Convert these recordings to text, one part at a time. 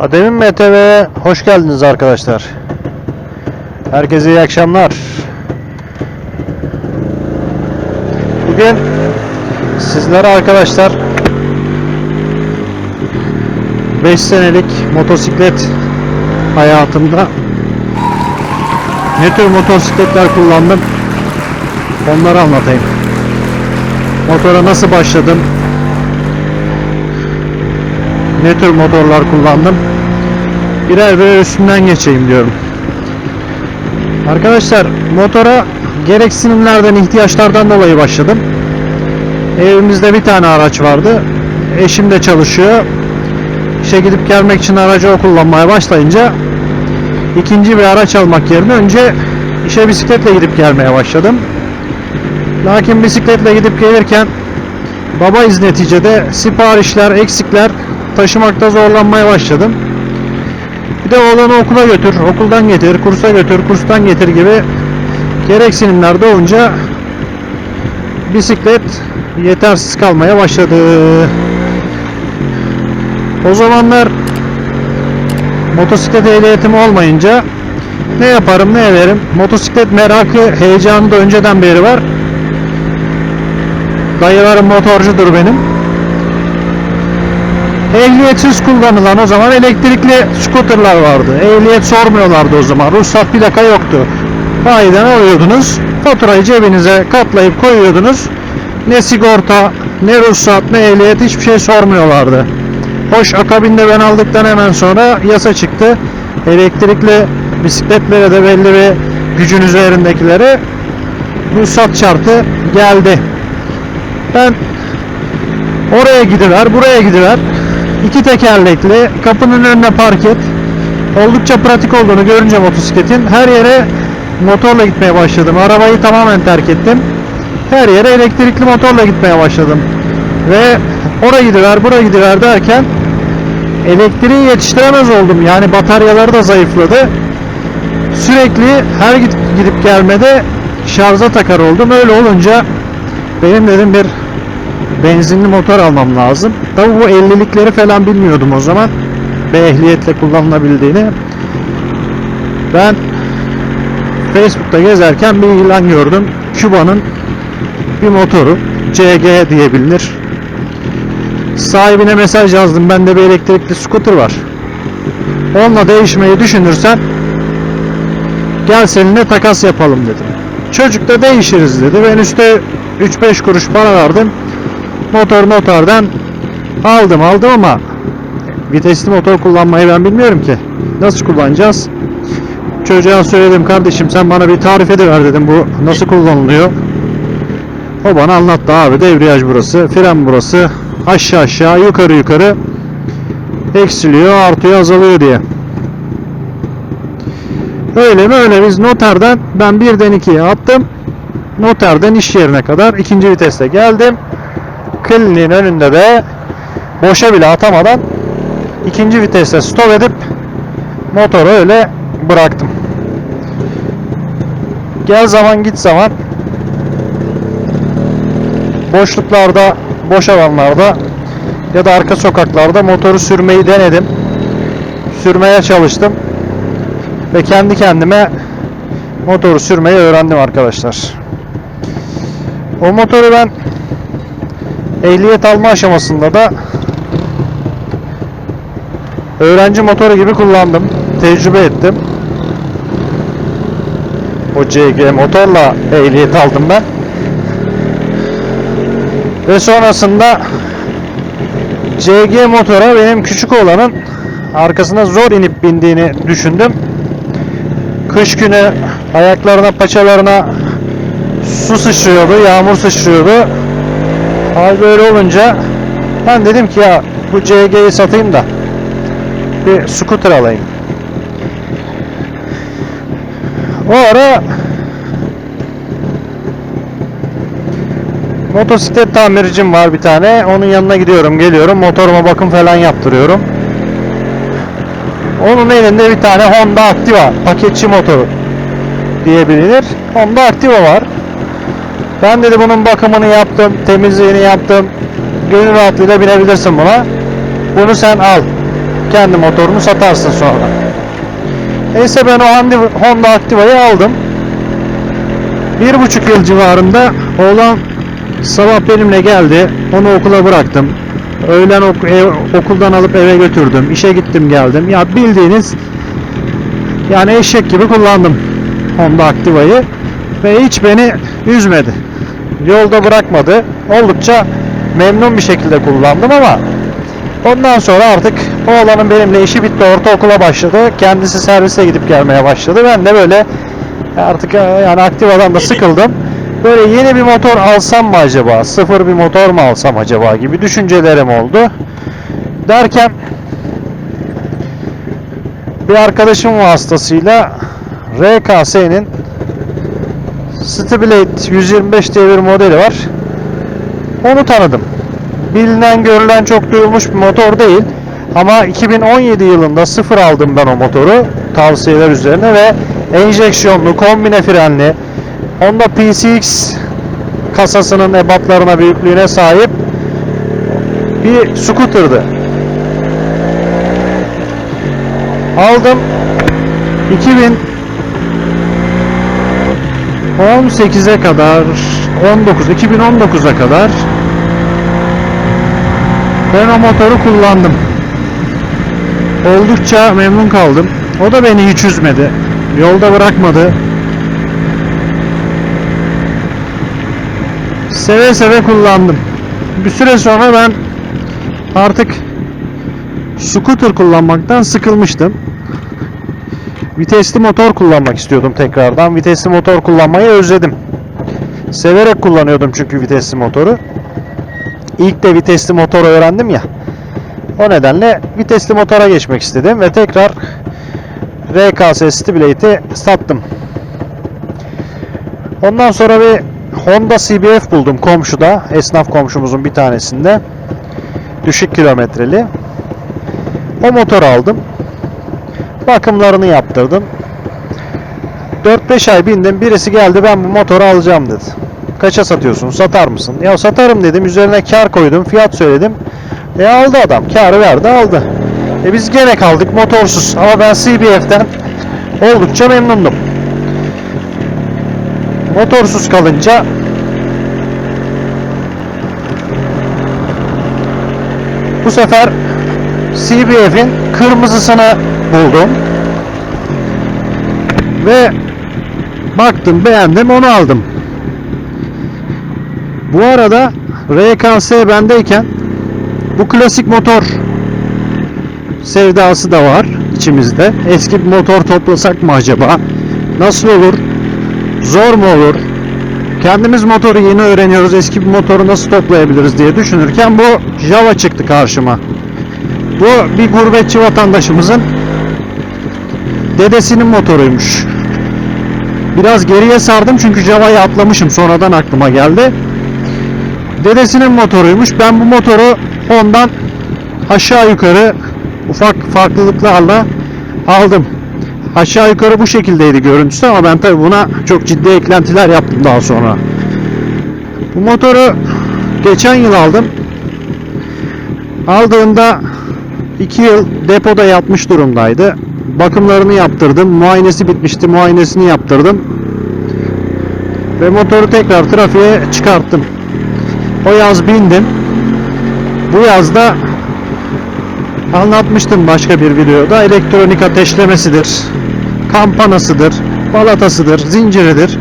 Adem'in MTV'ye hoş geldiniz arkadaşlar. Herkese iyi akşamlar. Bugün sizlere arkadaşlar 5 senelik motosiklet hayatımda ne tür motosikletler kullandım onları anlatayım. Motora nasıl başladım? Ne tür motorlar kullandım? Birer birer üstünden geçeyim diyorum. Arkadaşlar motora gereksinimlerden, ihtiyaçlardan dolayı başladım. Evimizde bir tane araç vardı. Eşim de çalışıyor. İşe gidip gelmek için aracı o kullanmaya başlayınca ikinci bir araç almak yerine önce işe bisikletle gidip gelmeye başladım. Lakin bisikletle gidip gelirken babayız neticede siparişler, eksikler taşımakta zorlanmaya başladım. Bir de oğlanı okula götür, okuldan getir, kursa götür, kurstan getir gibi gereksinimler doğunca bisiklet yetersiz kalmaya başladı. O zamanlar motosiklet ehliyetim olmayınca ne yaparım ne ederim motosiklet merakı heyecanı da önceden beri var. Dayılarım motorcudur benim. Ehliyetsiz kullanılan o zaman elektrikli scooterlar vardı. Ehliyet sormuyorlardı o zaman. Ruhsat plaka yoktu. Bayiden alıyordunuz. Faturayı cebinize katlayıp koyuyordunuz. Ne sigorta, ne ruhsat, ne ehliyet hiçbir şey sormuyorlardı. Hoş akabinde ben aldıktan hemen sonra yasa çıktı. Elektrikli bisikletlere de belli bir gücün üzerindekilere ruhsat şartı geldi. Ben oraya gidiver, buraya gidiver. İki tekerlekli, kapının önüne park et. Oldukça pratik olduğunu görünce motosikletin her yere motorla gitmeye başladım. Arabayı tamamen terk ettim. Her yere elektrikli motorla gitmeye başladım. Ve oraya gidiver, buraya gidiver derken elektriği yetiştiremez oldum. Yani bataryaları da zayıfladı. Sürekli her gidip, gelmede şarja takar oldum. Öyle olunca benim dedim bir benzinli motor almam lazım. Tabi bu 50'likleri falan bilmiyordum o zaman. Ve ehliyetle kullanılabildiğini. Ben Facebook'ta gezerken bir ilan gördüm. Cuba'nın bir motoru. CG diye bilinir. Sahibine mesaj yazdım. Bende bir elektrikli scooter var. Onunla değişmeyi düşünürsen gel seninle takas yapalım dedim. Çocuk da değişiriz dedi. Ben üstte 3-5 kuruş para verdim. Motor notardan aldım aldım ama vitesli motor kullanmayı ben bilmiyorum ki. Nasıl kullanacağız? Çocuğa söyledim kardeşim sen bana bir tarif ediver dedim bu nasıl kullanılıyor. O bana anlattı abi debriyaj burası, fren burası, aşağı aşağı yukarı yukarı eksiliyor, artıyor, azalıyor diye. Öyle mi öyle biz noterden ben birden ikiye attım. Noterden iş yerine kadar ikinci viteste geldim. Kliniğin önünde de boşa bile atamadan ikinci viteste stop edip motoru öyle bıraktım. Gel zaman git zaman boşluklarda, boş alanlarda ya da arka sokaklarda motoru sürmeyi denedim. Sürmeye çalıştım. Ve kendi kendime motoru sürmeyi öğrendim arkadaşlar. O motoru ben ehliyet alma aşamasında da öğrenci motoru gibi kullandım. Tecrübe ettim. O CG motorla ehliyet aldım ben. Ve sonrasında CG motora benim küçük olanın arkasına zor inip bindiğini düşündüm. Kış günü ayaklarına, paçalarına su sıçrıyordu, yağmur sıçrıyordu. Hal böyle olunca ben dedim ki ya bu CG'yi satayım da bir scooter alayım. O ara motosiklet tamircim var bir tane. Onun yanına gidiyorum, geliyorum. Motoruma bakım falan yaptırıyorum. Onun elinde bir tane Honda Activa paketçi motoru diye bilinir. Honda Activa var. Ben dedi bunun bakımını yaptım, temizliğini yaptım. Gönül rahatlığıyla binebilirsin buna. Bunu sen al kendi motorunu satarsın sonra. Neyse ben o Honda Activa'yı aldım. Bir buçuk yıl civarında oğlan sabah benimle geldi. Onu okula bıraktım. Öğlen ok- ev- okuldan alıp eve götürdüm. İşe gittim geldim. Ya bildiğiniz yani eşek gibi kullandım Honda Activa'yı ve hiç beni üzmedi. Yolda bırakmadı. Oldukça memnun bir şekilde kullandım ama ondan sonra artık oğlanın benimle işi bitti. Ortaokula başladı. Kendisi servise gidip gelmeye başladı. Ben de böyle artık e, yani Activa'dan da sıkıldım. Böyle yeni bir motor alsam mı acaba? Sıfır bir motor mu alsam acaba gibi düşüncelerim oldu. Derken bir arkadaşım vasıtasıyla RKS'nin Stiblade 125 diye bir modeli var. Onu tanıdım. Bilinen görülen çok duyulmuş bir motor değil. Ama 2017 yılında sıfır aldım ben o motoru tavsiyeler üzerine ve enjeksiyonlu, kombine frenli Honda PCX kasasının ebatlarına, büyüklüğüne sahip bir scooter'dı. Aldım. 2018'e kadar 19 2019'a kadar ben o motoru kullandım. Oldukça memnun kaldım. O da beni hiç üzmedi. Yolda bırakmadı. Seve seve kullandım. Bir süre sonra ben artık scooter kullanmaktan sıkılmıştım. Vitesli motor kullanmak istiyordum tekrardan. Vitesli motor kullanmayı özledim. Severek kullanıyordum çünkü vitesli motoru. İlk de vitesli motor öğrendim ya. O nedenle vitesli motora geçmek istedim ve tekrar RKS Stiblate'i sattım. Ondan sonra bir Honda CBF buldum komşuda. Esnaf komşumuzun bir tanesinde. Düşük kilometreli. O motor aldım. Bakımlarını yaptırdım. 4-5 ay bindim. Birisi geldi ben bu motoru alacağım dedi. Kaça satıyorsun? Satar mısın? Ya satarım dedim. Üzerine kar koydum. Fiyat söyledim. E aldı adam. Karı verdi aldı. E biz gene kaldık motorsuz. Ama ben CBF'den oldukça memnundum. Motorsuz kalınca bu sefer CBF'in kırmızısını buldum. Ve baktım beğendim onu aldım. Bu arada RKS bendeyken bu klasik motor sevdası da var içimizde. Eski bir motor toplasak mı acaba? Nasıl olur? Zor mu olur? Kendimiz motoru yeni öğreniyoruz. Eski bir motoru nasıl toplayabiliriz diye düşünürken bu Java çıktı karşıma. Bu bir gurbetçi vatandaşımızın dedesinin motoruymuş. Biraz geriye sardım çünkü Java'yı atlamışım. Sonradan aklıma geldi. Dedesinin motoruymuş. Ben bu motoru ondan aşağı yukarı ufak farklılıklarla aldım. Aşağı yukarı bu şekildeydi görüntüsü ama ben tabi buna çok ciddi eklentiler yaptım daha sonra. Bu motoru geçen yıl aldım. Aldığımda 2 yıl depoda yatmış durumdaydı. Bakımlarını yaptırdım. Muayenesi bitmişti. Muayenesini yaptırdım. Ve motoru tekrar trafiğe çıkarttım. O yaz bindim. Bu yazda anlatmıştım başka bir videoda. Elektronik ateşlemesidir. Kampanasıdır. Balatasıdır. Zinciridir.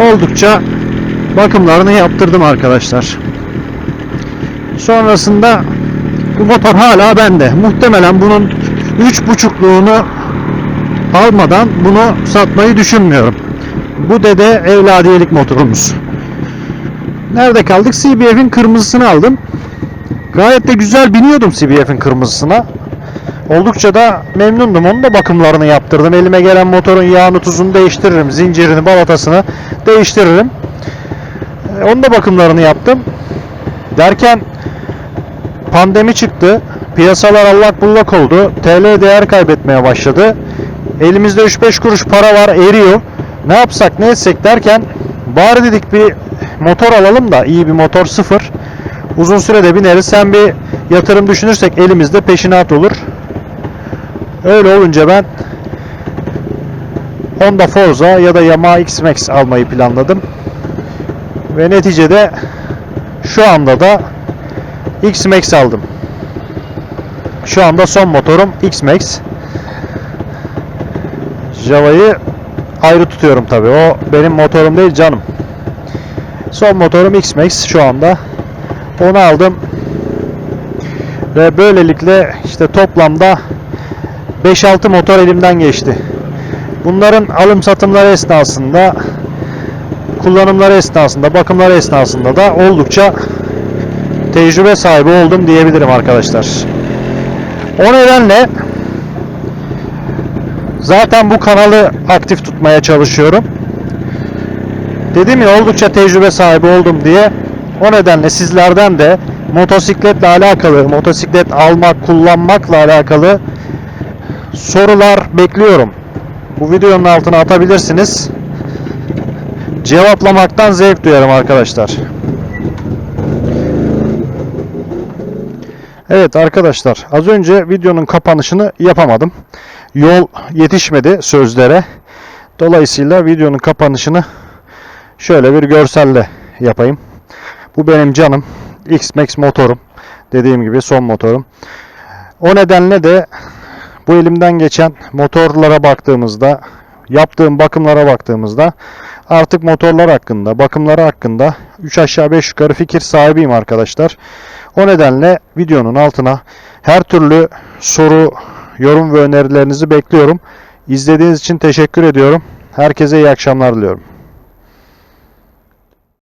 Oldukça bakımlarını yaptırdım arkadaşlar. Sonrasında bu motor hala bende. Muhtemelen bunun üç buçukluğunu almadan bunu satmayı düşünmüyorum. Bu dede evladiyelik motorumuz. Nerede kaldık? CBF'in kırmızısını aldım. Gayet de güzel biniyordum CBF'in kırmızısına. Oldukça da memnundum. Onun da bakımlarını yaptırdım. Elime gelen motorun yağını tuzunu değiştiririm. Zincirini, balatasını değiştiririm. E, Onun da bakımlarını yaptım. Derken pandemi çıktı. Piyasalar allak bullak oldu. TL değer kaybetmeye başladı. Elimizde 3-5 kuruş para var eriyor. Ne yapsak ne etsek derken bari dedik bir motor alalım da iyi bir motor sıfır. Uzun sürede bineriz. Sen bir yatırım düşünürsek elimizde peşinat olur. Öyle olunca ben Honda Forza ya da Yamaha X-Max almayı planladım. Ve neticede şu anda da X-Max aldım. Şu anda son motorum X-Max. Java'yı ayrı tutuyorum tabi. O benim motorum değil canım. Son motorum X-Max şu anda. Onu aldım. Ve böylelikle işte toplamda 5-6 motor elimden geçti. Bunların alım satımları esnasında kullanımları esnasında, bakımları esnasında da oldukça tecrübe sahibi oldum diyebilirim arkadaşlar. O nedenle zaten bu kanalı aktif tutmaya çalışıyorum. Dedim ya oldukça tecrübe sahibi oldum diye. O nedenle sizlerden de motosikletle alakalı, motosiklet almak, kullanmakla alakalı sorular bekliyorum. Bu videonun altına atabilirsiniz. Cevaplamaktan zevk duyarım arkadaşlar. Evet arkadaşlar az önce videonun kapanışını yapamadım. Yol yetişmedi sözlere. Dolayısıyla videonun kapanışını şöyle bir görselle yapayım. Bu benim canım. X-Max motorum. Dediğim gibi son motorum. O nedenle de bu elimden geçen motorlara baktığımızda, yaptığım bakımlara baktığımızda artık motorlar hakkında, bakımları hakkında 3 aşağı 5 yukarı fikir sahibiyim arkadaşlar. O nedenle videonun altına her türlü soru, yorum ve önerilerinizi bekliyorum. İzlediğiniz için teşekkür ediyorum. Herkese iyi akşamlar diliyorum.